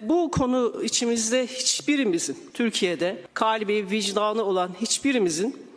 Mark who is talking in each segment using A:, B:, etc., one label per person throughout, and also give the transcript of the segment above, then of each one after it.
A: Bu konu içimizde hiçbirimizin, Türkiye'de kalbi, vicdanı olan hiçbirimizin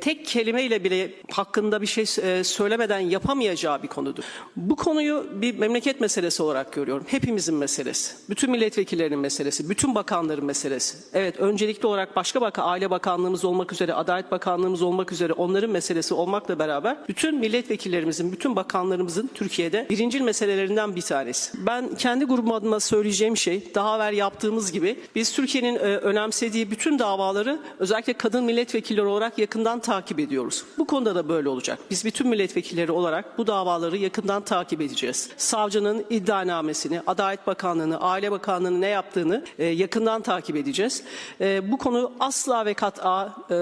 A: tek kelimeyle bile hakkında bir şey e, söylemeden yapamayacağı bir konudur. Bu konuyu bir memleket meselesi olarak görüyorum. Hepimizin meselesi. Bütün milletvekillerinin meselesi, bütün bakanların meselesi. Evet öncelikli olarak başka bakan, Aile Bakanlığımız olmak üzere, Adalet Bakanlığımız olmak üzere onların meselesi olmakla beraber bütün milletvekillerimizin, bütün bakanlarımızın Türkiye'de birincil meselelerinden bir tanesi. Ben kendi grubum adına söyleyeceğim şey daha evvel yaptığımız gibi biz Türkiye'nin e, önemsediği bütün davaları özellikle kadın milletvekilleri olarak yakından takip ediyoruz. Bu konuda da böyle olacak. Biz bütün milletvekilleri olarak bu davaları yakından takip edeceğiz. Savcının iddianamesini, Adalet Bakanlığı'nı, Aile Bakanlığı'nı ne yaptığını e, yakından takip edeceğiz. E, bu konu asla ve kat'a e,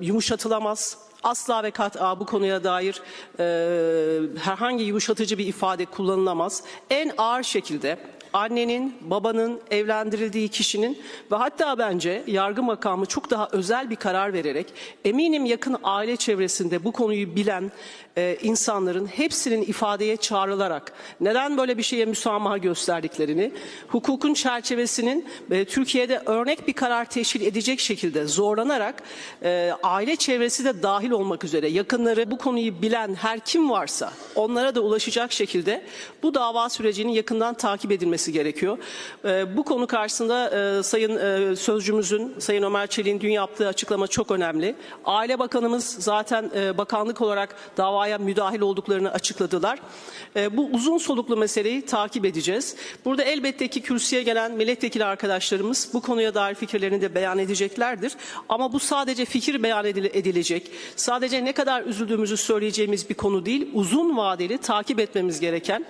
A: yumuşatılamaz. Asla ve kat'a bu konuya dair e, herhangi yumuşatıcı bir ifade kullanılamaz. En ağır şekilde annenin, babanın, evlendirildiği kişinin ve hatta bence yargı makamı çok daha özel bir karar vererek eminim yakın aile çevresinde bu konuyu bilen e, insanların hepsinin ifadeye çağrılarak neden böyle bir şeye müsamaha gösterdiklerini, hukukun çerçevesinin e, Türkiye'de örnek bir karar teşkil edecek şekilde zorlanarak e, aile çevresi de dahil olmak üzere yakınları bu konuyu bilen her kim varsa onlara da ulaşacak şekilde bu dava sürecinin yakından takip edilmesi gerekiyor. E, bu konu karşısında e, Sayın e, Sözcümüzün, Sayın Ömer Çelik'in dün yaptığı açıklama çok önemli. Aile Bakanımız zaten e, bakanlık olarak davaya müdahil olduklarını açıkladılar. E, bu uzun soluklu meseleyi takip edeceğiz. Burada elbette ki kürsüye gelen milletvekili arkadaşlarımız bu konuya dair fikirlerini de beyan edeceklerdir. Ama bu sadece fikir beyan edile- edilecek, sadece ne kadar üzüldüğümüzü söyleyeceğimiz bir konu değil, uzun vadeli takip etmemiz gereken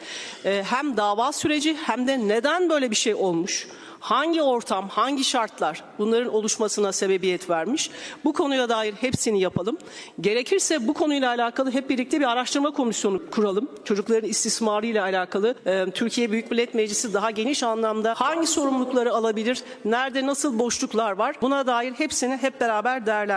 A: hem dava süreci hem de neden böyle bir şey olmuş, hangi ortam, hangi şartlar bunların oluşmasına sebebiyet vermiş. Bu konuya dair hepsini yapalım. Gerekirse bu konuyla alakalı hep birlikte bir araştırma komisyonu kuralım. Çocukların istismarı ile alakalı e, Türkiye Büyük Millet Meclisi daha geniş anlamda hangi sorumlulukları alabilir, nerede nasıl boşluklar var buna dair hepsini hep beraber değerlendirelim.